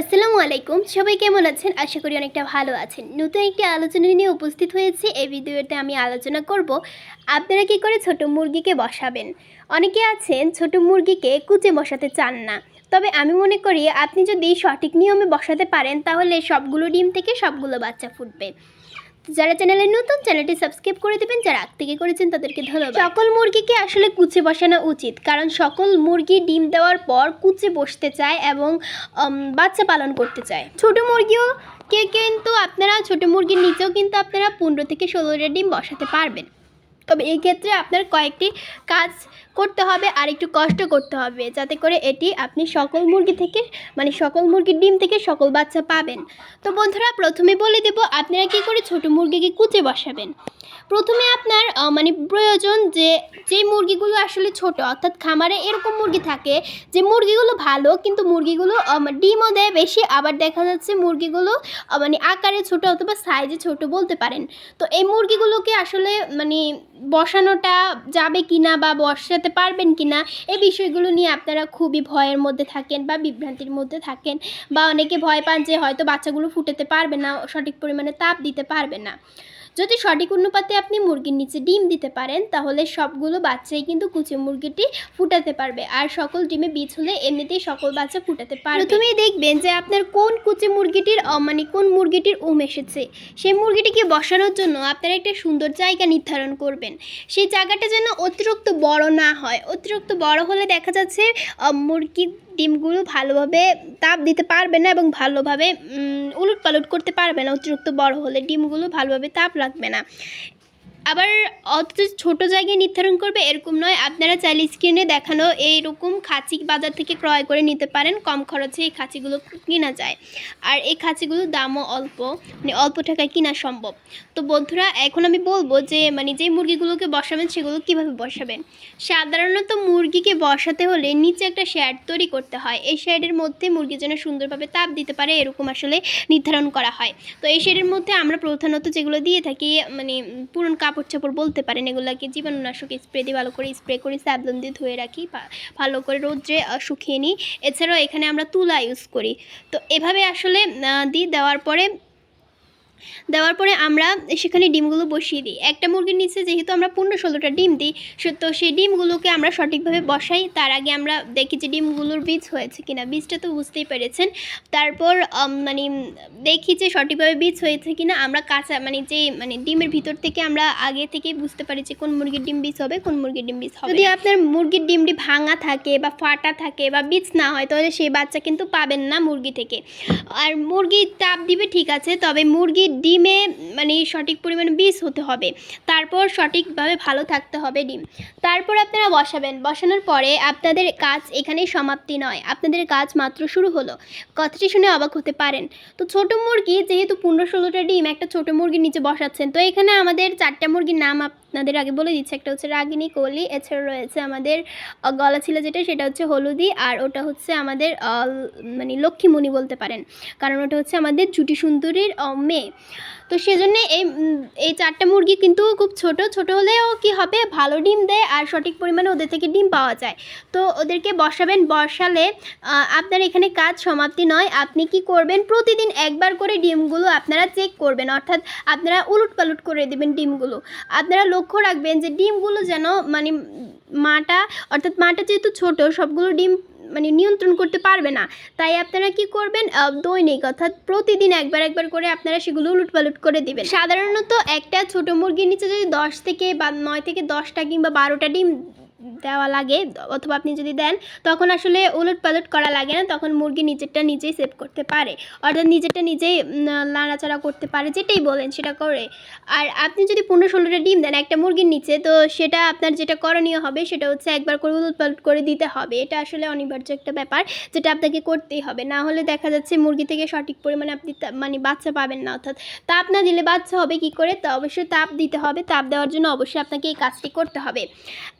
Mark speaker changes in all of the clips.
Speaker 1: আসসালামু আলাইকুম। সবাই কেমন আছেন? আশা করি অনেকটা ভালো আছেন। নতুন একটি আলোচনা নিয়ে উপস্থিত হয়েছে। এই ভিডিওতে আমি আলোচনা করব, আপনারা কি করে ছোট মুরগিকে বসাবেন? অনেকে আছেন, ছোট মুরগিকে কুচে বসাতে চান না। তবে আমি মনে করি, আপনি যদি সঠিক নিয়মে বসাতে পারেন, তাহলে সবগুলো ডিম থেকে সবগুলো বাচ্চা ফুটবে। যারা চ্যানেলে নতুন, চ্যানেলটি সাবস্ক্রাইব করে দেবেন, যারা আগ থেকে করেছেন তাদেরকে ধন্যবাদ। সকল মুরগিকে আসলে কুচে বসানো উচিত, কারণ সকল মুরগি ডিম দেওয়ার পর কুচে বসতে চায় এবং বাচ্চা পালন করতে চায়। ছোট মুরগিও কে কিন্তু আপনারা, ছোট মুরগির নিচেও কিন্তু আপনারা পনেরো থেকে ষোলোটা ডিম বসাতে পারবেন। তবে এই ক্ষেত্রে আপনার কয়েকটি কাজ করতে হবে আর একটু কষ্ট করতে হবে, যাতে করে এটি আপনি সকল মুরগি থেকে মানে সকল মুরগির ডিম থেকে সকল বাচ্চা পাবেন। তো বন্ধুরা, প্রথমে বলে দেব আপনারা কী করে ছোট মুরগিকে কুচে বসাবেন। প্রথমে আপনার মানে প্রয়োজন যে যে মুরগিগুলো আসলে ছোট, অর্থাৎ খামারে এরকম মুরগি থাকে যে মুরগিগুলো ভালো, কিন্তু মুরগিগুলো ডিমও দেয় বেশি, আবার দেখা যাচ্ছে মুরগিগুলো মানে আকারে ছোট অথবা সাইজে ছোট বলতে পারেন। তো এই মুরগিগুলোকে আসলে মানে বসানোটা যাবে কিনা বা বসাতে পারবেন কি না এই বিষয়গুলো নিয়ে আপনারা খুবই ভয়ের মধ্যে থাকেন বা বিভ্রান্তির মধ্যে থাকেন বা অনেকে ভয় পান যে হয়তো বাচ্চাগুলো ফুটাতে পারবে না, সঠিক পরিমাণে তাপ দিতে পারবে না। যদি সঠিক অনুপাতে আপনি মুরগির নিচে ডিম দিতে পারেন তাহলে সবগুলো বাচ্চাই কিন্তু কুচি মুরগিটি ফুটাতে পারবে। আর সকল ডিমে বীজ হলে এমনিতেই সকল বাচ্চা ফুটাতে পারবে। প্রথমেই দেখবেন যে আপনার কোন কুচি মুরগিটির মানে কোন মুরগিটির উম এসেছে। সেই মুরগিটিকে বসানোর জন্য আপনারা একটা সুন্দর জায়গা নির্ধারণ করবেন। সেই জায়গাটা যেন অতিরিক্ত বড় না হয়। অতিরিক্ত বড় হলে দেখা যাচ্ছে আহ, মুরগির ডিমগুলো ভালোভাবে তাপ দিতে পারবে না এবং ভালোভাবে উলট পালট করতে পারবে না। অতিরিক্ত বড় হলে ডিমগুলো ভালোভাবে তাপ লাগবে না। আবার অত ছোট জায়গায় নির্ধারণ করবে এরকম নয়। আপনারা চাইলে স্ক্রিনে দেখানো এইরকম খাঁচি বাজার থেকে ক্রয় করে নিতে পারেন। কম খরচে এই খাঁচিগুলো কেনা যায়। আর এই খাঁচিগুলোর দামও অল্প মানে অল্প টাকায় কেনা সম্ভব। তো বন্ধুরা, এখন আমি বলব যে মানে যে মুরগিগুলোকে বসাবেন সেগুলো কীভাবে বসাবেন? সাধারণত মুরগিকে বসাতে হলে নিচে একটা শেড তৈরি করতে হয়। এই শেডের মধ্যে মুরগি যেন সুন্দরভাবে তাপ দিতে পারে এরকম আসলে নির্ধারণ করা হয়। তো এই শেডের মধ্যে আমরা প্রধানত যেগুলো দিয়ে থাকি মানে পুরন কাপড় চাপড় বলতে পারেন, এগুলোকে জীবাণুনাশক স্প্রে দিয়ে ভালো করে স্প্রে করে স্যাবলন দিয়ে ধুয়ে রাখি ভালো করে রোদ্রে শুকিয়ে নিই। এছাড়াও এখানে আমরা তুলা ইউজ করি। তো এভাবে আসলে দিই দেওয়ার পরে দেওয়ার পরে আমরা সেখানে ডিমগুলো বসিয়ে দিই। একটা মুরগির নিচে যেহেতু আমরা পনেরো ষোলোটা ডিম দিই তো সেই ডিমগুলোকে আমরা সঠিকভাবে বসাই। তার আগে আমরা দেখি যে ডিমগুলোর বীজ হয়েছে কিনা। বীজটা তো বুঝতেই পেরেছেন। তারপর মানে দেখি যে সঠিকভাবে বীজ হয়েছে কিনা। আমরা কাঁচা মানে যে মানে ডিমের ভিতর থেকে আমরা আগে থেকেই বুঝতে পারি যে কোন মুরগির ডিম বীজ হবে, কোন মুরগির ডিম বীজ হবে। যদি আপনার মুরগির ডিমটি ভাঙা থাকে বা ফাটা থাকে বা বীজ না হয়, তাহলে সেই বাচ্চা কিন্তু পাবেন না মুরগি থেকে। আর মুরগি তাপ দিবে ঠিক আছে, তবে মুরগির ডিমে মানে সঠিক পরিমাণ বীজ হতে হবে। তারপর সঠিকভাবে ভালো থাকতে হবে ডিম। তারপর আপনারা বসাবেন। বসানোর পরে আপনাদের কাজ এখানে সমাপ্তি নয়। আপনাদের কাজ মাত্র শুরু হলো। কথাটি শুনে অবাক হতে পারেন। তো ছোট মুরগি যেহেতু পনেরো ষোলোটা ডিম, একটা ছোট মুরগির নিচে বসাচ্ছেন। তো এখানে আমাদের চারটা মুরগির নাম আপনাদের আগে বলে দিচ্ছে, একটা হচ্ছে রাগিনী কলি, এছাড়া রয়েছে আমাদের গলা ছিল যেটা, সেটা হচ্ছে হলুদি, আর ওটা হচ্ছে আমাদের মানে লক্ষ্মীমণি বলতে পারেন, কারণ ওটা হচ্ছে আমাদের জুটি সুন্দরীর মেয়ে। তো সেজন্য এই এই চারটা মুরগি কিন্তু খুব ছোট ছোট হলেও কি হবে, ভালো ডিম দেয় আর সঠিক পরিমাণে ওদের থেকে ডিম পাওয়া যায়। তো ওদেরকে বসাবেন, বসালে আপনার এখানে কাজ সমাপ্তি নয়, আপনি কি করবেন, প্রতিদিন একবার করে ডিমগুলো আপনারা চেক করবেন, অর্থাৎ আপনারা উলট পালট করে দেবেন ডিমগুলো। আপনারা লক্ষ্য রাখবেন যে ডিমগুলো যেন মানে মাটা, অর্থাৎ মাটা যেহেতু ছোট, সবগুলো ডিম মানে নিয়ন্ত্রণ করতে পারবে না। তাই আপনারা কি করবেন? দৈনিক, অর্থাৎ প্রতিদিন একবার একবার করে আপনারা সেগুলো লুটপালুট করে দিবেন। সাধারণত একটা ছোট মুরগির নিচে যদি দশ থেকে বা নয় থেকে দশটা কিংবা বারোটা ডিম দেওয়া লাগে, অথবা আপনি যদি দেন, তখন আসলে উলট পালট করা লাগে না, তখন মুরগি নিজেরটা নিজেই সেভ করতে পারে। অর্থাৎ নিজেরটা নিজেই নাড়াচাড়া করতে পারে, যেটাই বলেন সেটা করে। আর আপনি যদি পনেরো ষোলোটা ডিম দেন একটা মুরগির নিচে, তো সেটা আপনার যেটা করণীয় হবে, সেটা হচ্ছে একবার করে উলট পালট করে দিতে হবে। এটা আসলে অনিবার্য একটা ব্যাপার, যেটা আপনাকে করতেই হবে। না হলে দেখা যাচ্ছে মুরগি থেকে সঠিক পরিমাণে আপনি মানে বাচ্চা পাবেন না, অর্থাৎ তাপ না দিলে বাচ্চা হবে কি করে? তো অবশ্যই তাপ দিতে হবে। তাপ দেওয়ার জন্য অবশ্যই আপনাকে এই কাজটি করতে হবে।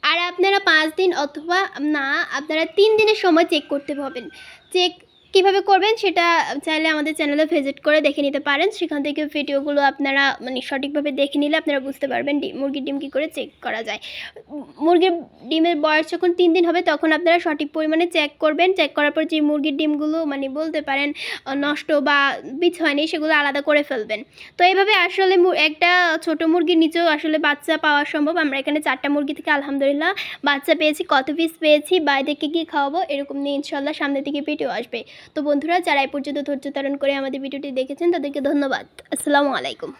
Speaker 1: আর আপনারা পাঁচ দিন অথবা না আপনারা তিন দিনের সময় চেক করতে পারবেন। চেক কীভাবে করবেন সেটা চাইলে আমাদের চ্যানেলে ভিজিট করে দেখে নিতে পারেন। সেখান থেকে ভিডিওগুলো আপনারা মানে সঠিকভাবে দেখে নিলে আপনারা বুঝতে পারবেন মুরগির ডিম কী করে চেক করা যায়। মুরগির ডিমের বয়স যখন তিন দিন হবে তখন আপনারা সঠিক পরিমাণে চেক করবেন। চেক করার পর যে মুরগির ডিমগুলো মানে বলতে পারেন নষ্ট বা বিচ হয়নি সেগুলো আলাদা করে ফেলবেন। তো এইভাবে আসলে একটা ছোট মুরগির নিচেও আসলে বাচ্চা পাওয়া সম্ভব। আমরা এখানে চারটা মুরগি থেকে আলহামদুলিল্লাহ বাচ্চা পেয়েছি, কত পিস পেয়েছি বাইরেকে কী খাওয়াবো এরকম নিয়ে ইনশাল্লাহ সামনে থেকে ভিডিও আসবে। তো বন্ধুরা, যারা এ পর্যন্ত ধৈর্য ধারণ করে আমাদের ভিডিওটি দেখেছেন, তাদেরকে ধন্যবাদ। আসসালামু আলাইকুম।